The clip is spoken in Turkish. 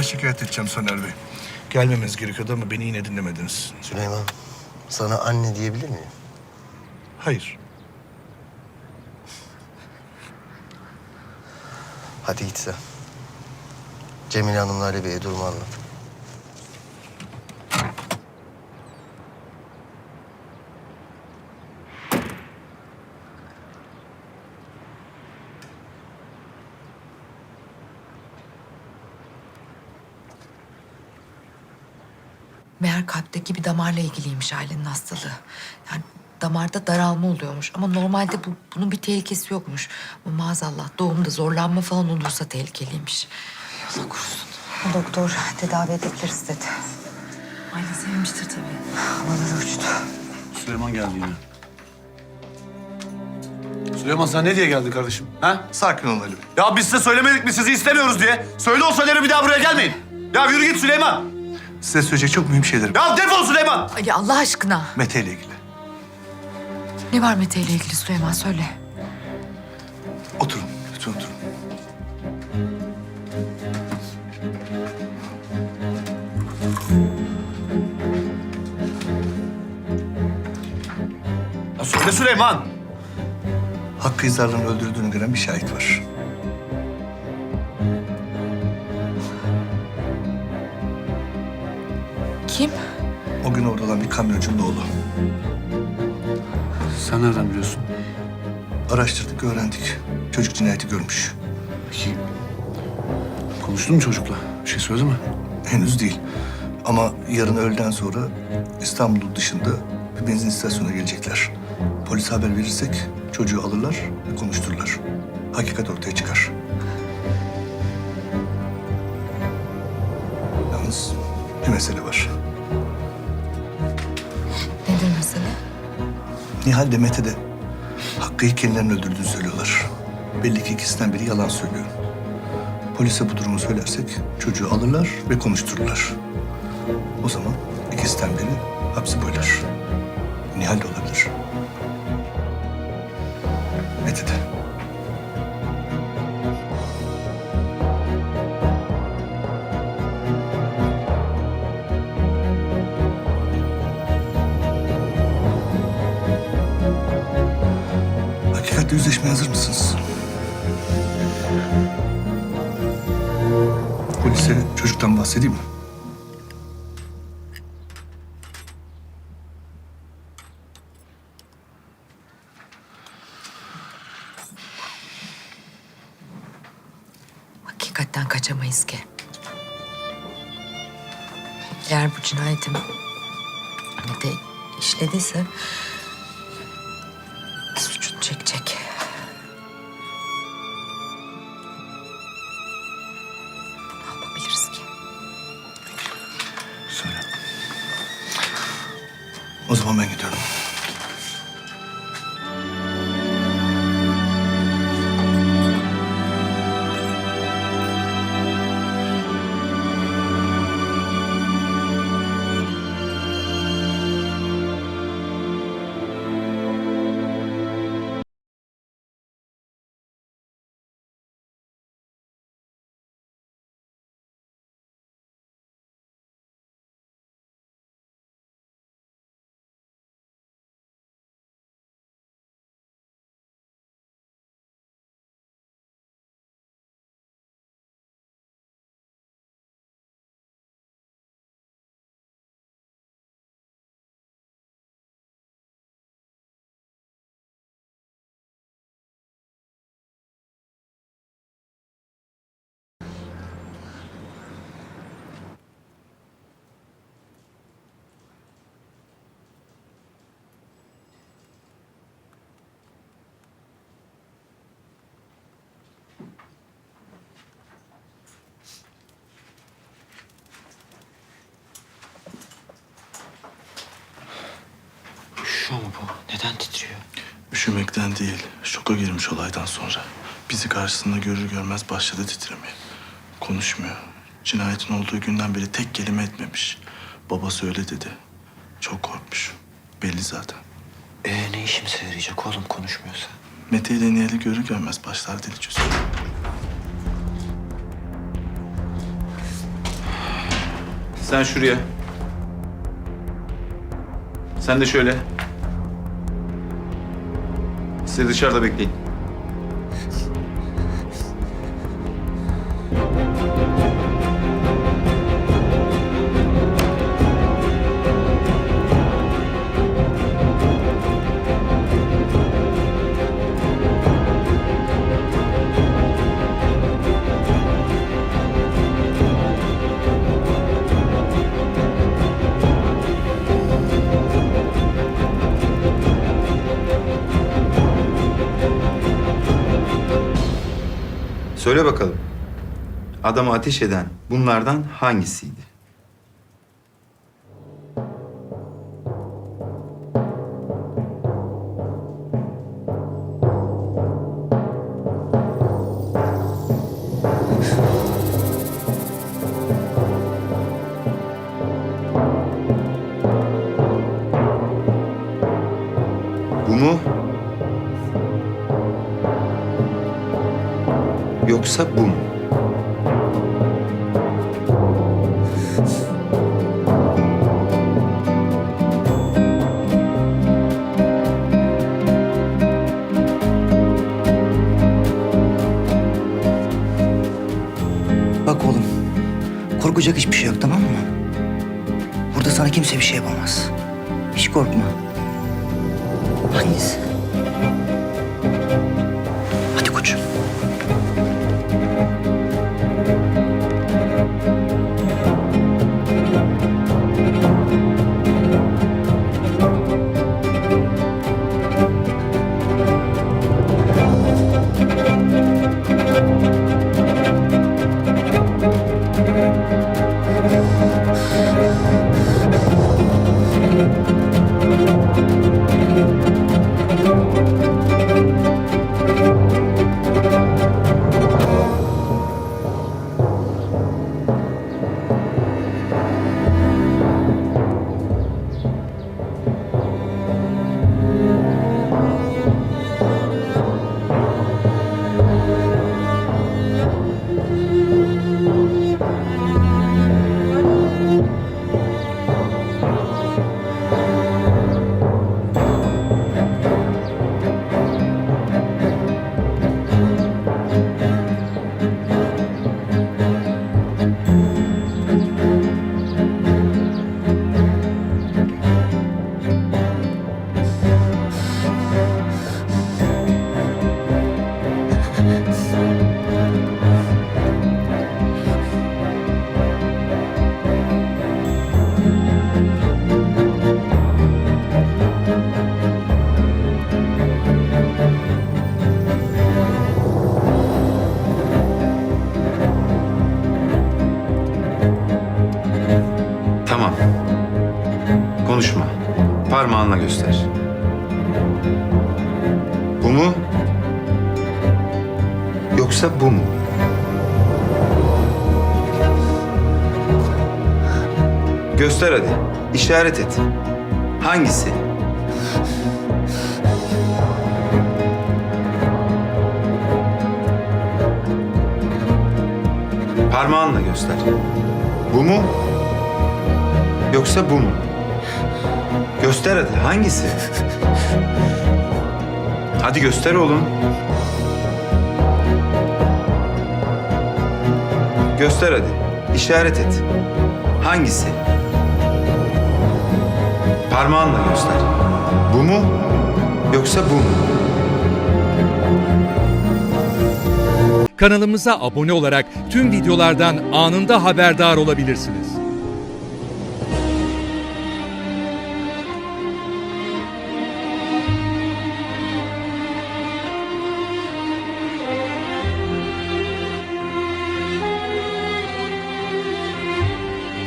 Jandarma şikayet edeceğim Soner Bey. Gelmemeniz gerekiyordu ama beni yine dinlemediniz. Süleyman, sana anne diyebilir miyim? Hayır. Hadi git sen. Cemile Hanım'la Ali Bey'e durumu anlat. Meğer kalpteki bir damarla ilgiliymiş ailenin hastalığı. Yani damarda daralma oluyormuş ama normalde bu, bunun bir tehlikesi yokmuş. Ama maazallah doğumda zorlanma falan olursa tehlikeliymiş. Allah korusun. Doktor tedavi edebiliriz dedi. Aile sevmiştir tabii. Havalara uçtu. Süleyman geldi yine. Süleyman sen ne diye geldin kardeşim? Ha? Sakin olun Ali Bey. Ya biz size söylemedik mi sizi istemiyoruz diye? Söyle o söyleri bir daha buraya gelmeyin. Ya yürü git Süleyman. Size söyleyecek çok mühim şeylerim. Ya defol Süleyman. Ali Allah aşkına. Mete ile ilgili. Ne var Mete ile ilgili Süleyman söyle. Oturun, lütfen oturun. Ya söyle Süleyman. Hakkı İzarlı'nın öldürdüğünü gören bir şahit var. Kim? O gün orada olan bir kamyoncunun oğlu. Sen nereden biliyorsun? Araştırdık, öğrendik. Çocuk cinayeti görmüş. Peki konuştun mu çocukla? Bir şey söyledi mi? Henüz değil. Ama yarın öğleden sonra İstanbul dışında bir benzin istasyonuna gelecekler. Polise haber verirsek çocuğu alırlar ve konuştururlar. Hakikat ortaya çıkar. Yalnız bir mesele var. Nihal de Mete de Hakkı'yı kendilerinin öldürdüğünü söylüyorlar. Belli ki ikisinden biri yalan söylüyor. Polise bu durumu söylersek çocuğu alırlar ve konuştururlar. O zaman ikisinden biri hapsi boylar. Nihal de olabilir. Mete de. Hakikatle yüzleşmeye hazır mısınız? Polise çocuktan bahsedeyim mi? Hakikatten kaçamayız ki. Eğer bu cinayeti Mete işlediyse O zaman ben gidiyorum. Neden titriyor? Üşümekten değil, şoka girmiş olaydan sonra. Bizi karşısında görür görmez başladı titremeye. Konuşmuyor. Cinayetin olduğu günden beri tek kelime etmemiş. Babası öyle dedi. Çok korkmuş. Belli zaten. Ee ne işimize yarayacak oğlum konuşmuyorsa? Mete ile Nihal'i görür görmez başlar dili çözüyor. Sen şuraya. Sen de şöyle. Siz dışarıda bekleyin. Söyle bakalım. Adamı ateş eden bunlardan hangisiydi? Yoksa bu mu? Bak oğlum, korkacak hiçbir şey yok tamam mı? Burada sana kimse bir şey yapamaz. Hiç korkma. Hangisi? Konuşma. Parmağınla göster. Bu mu? Yoksa bu mu? Göster hadi. İşaret et. Hangisi? Parmağınla göster. Bu mu? Yoksa bu mu? Göster hadi. Hangisi? Hadi göster oğlum. Göster hadi. İşaret et. Hangisi? Parmağınla göster. Bu mu? Yoksa bu mu? Kanalımıza abone olarak tüm videolardan anında haberdar olabilirsiniz.